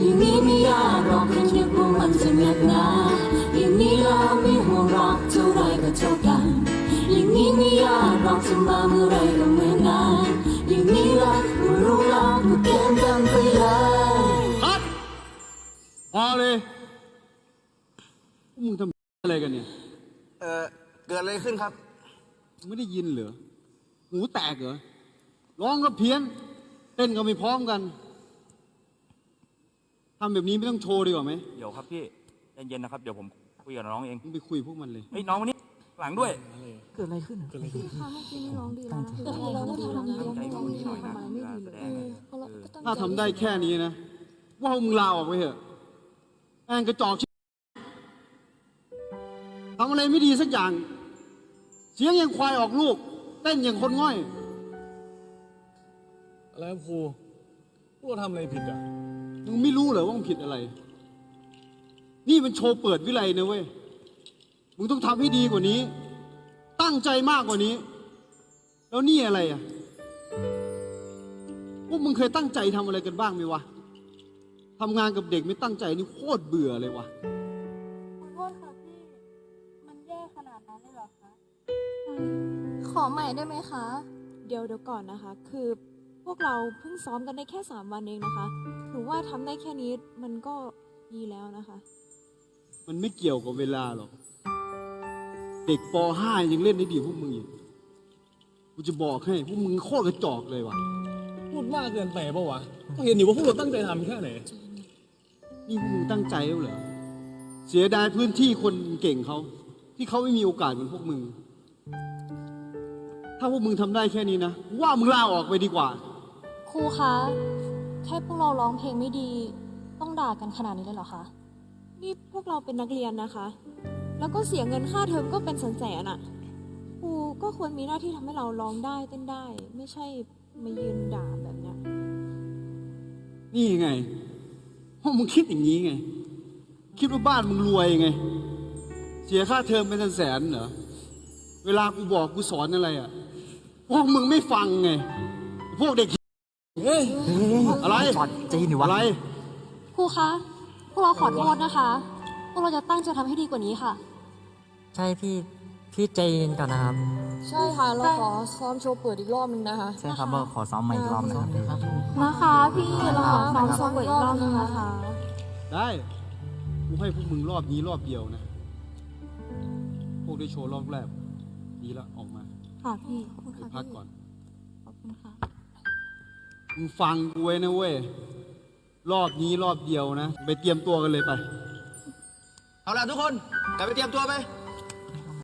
อย่างนี้ไม่ยากหรอกแค่คิดว่ามันจะหนักหนาอย่างนี้แล้วไม่ห่วงหรอกเท่าไรก็เท่ากัน อย่างนี้ไม่ยากหรอกจะมาเมื่อไรก็เมื่อนั้นอย่างนี้ละก็รู้แล้วก็เกมกันไปเลยคัดพอเลยพวกมึงทำอะไรกันเนี่ย เออเกิดอะไรขึ้นครับ ไม่ได้ยินเหรอ หูแตกเหรอ ร้องก็เพี้ยน เต้นก็ไม่พร้อมกัน ทำแบบนี้ไม่ต้องโชว์ดีกว่าไหมเดี๋ยวครับพี่ใจเย็นนะครับ เดี๋ยวผมคุยกับน้องเองมึงไปคุยพวกมันเลย เฮ้ยน้องวันนี้หลังด้วย เกิดอะไรขึ้นอะค่ะเมื่อกี้นี่ร้องดีแล้วนะแต่เราก็ทำดีตั้งใจไม่ฟัร้งองนิดีดหน่อยนะทำไมไม่เวลาดีแสเลดยงเออะอเพราะเราก็ตั้งใจถ้าทำได้แค่นี้นะ ว่ามึงลาออกไปเถอะแองกระจอกชิบทำอะไรไม่ดีสักอย่าง เสียงอย่างควายออกลูก เต้นอย่างคนง่อย อะไรครับครูพวกเราทำอะไรผิดอะ มึงไม่รู้เหรอว่ามึงผิดอะไร นี่มันโชว์เปิดวิไลนะเว้ย มึงต้องทำให้ดีกว่านี้ ตั้งใจมากกว่านี้ แล้วนี่อะไรอะ พวกมึงเคยตั้งใจทำอะไรกันบ้างไหมวะทำงานกับเด็กไม่ตั้งใจนี่โคตรเบื่อเลยวะขอโทษค่ะพี่ มันแย่ขนาดนั้นเลยเหรอคะ ขอใหม่ได้ไหมคะ เดี๋ยวเดี๋ยวก่อนนะคะ คือ พวกเราเพิ่งซ้อมกันได้แค่ 3 วันเองนะคะ หนูว่าทำได้แค่นี้มันก็ดีแล้วนะคะ มันไม่เกี่ยวกับเวลาหรอก เด็กป .5 ยังเล่นได้ดีกว่าพวกมึงอีกกูจะบอกให้พวกมึงโคตรกระจอกเลยวะพูดมากเกินไปปะวะก็เห็นอยู่ว่าพวกเราตั้งใจทำแค่ไหน นี่พวกมึงตั้งใจแล้วเหรอ เสียดายพื้นที่คนเก่งเขา ที่เขาไม่มีโอกาสเหมือนพวกมึง ถ้าพวกมึงทำได้แค่นี้นะ ว่ามึงลาออกไปดีกว่าค รูคะ แค่พวกเราร้องเพลงไม่ดี ต้องด่ากันขนาดนี้เลยเหรอคะ นี่พวกเราเป็นนักเรียนนะคะ แล้วก็เสียเงินค่าเทอมก็เป็นแสนๆอะครูก็ควรมีหน้าที่ทำให้เราร้องได้เต้นได้ ไม่ใช่มายืนด่าแบบเนี้ย นี่ไงพวกมึงคิดอย่างนี้ไง คิดว่าบ้านมึงรวยไง เสียค่าเทอมเป็นแสนๆเหรอ เวลากูบอกกูสอนอะไรอะพวกมึงไม่ฟังไง พวกเด็ก เฮ้ยอะไรจอดใจเย็นดิวะอะไรครูคะ พวกเราขอโทษนะคะ พวกเราจะตั้งใจทำให้ดีกว่านี้ค่ะ ใช่พี่พี่ใจเย็นก่อนนะครับใช่ค่ะ เราขอซ้อมโชว์เปิดอีกรอบนึงนะคะ ใช่ครับเราขอซ้อมใหม่อีกรอบนะครับนะคะพี่เราขอซ้อมซ้อมอีกรอบนึงนะคะ ได้กูให้พวกมึงรอบนี้รอบเดียวนะ พวกได้โชว์รอบแรกดีแล้วออกมา ค่ะพี่ขอบคุณไปค่ะพักพี่ก่อน ขอบคุณค่ะ มึงฟังกูไว้นะเว้ย รอบนี้รอบเดียวนะ ไปเตรียมตัวกันเลยไป เอาล่ะทุกคนกลับไปเตรียมตัวไป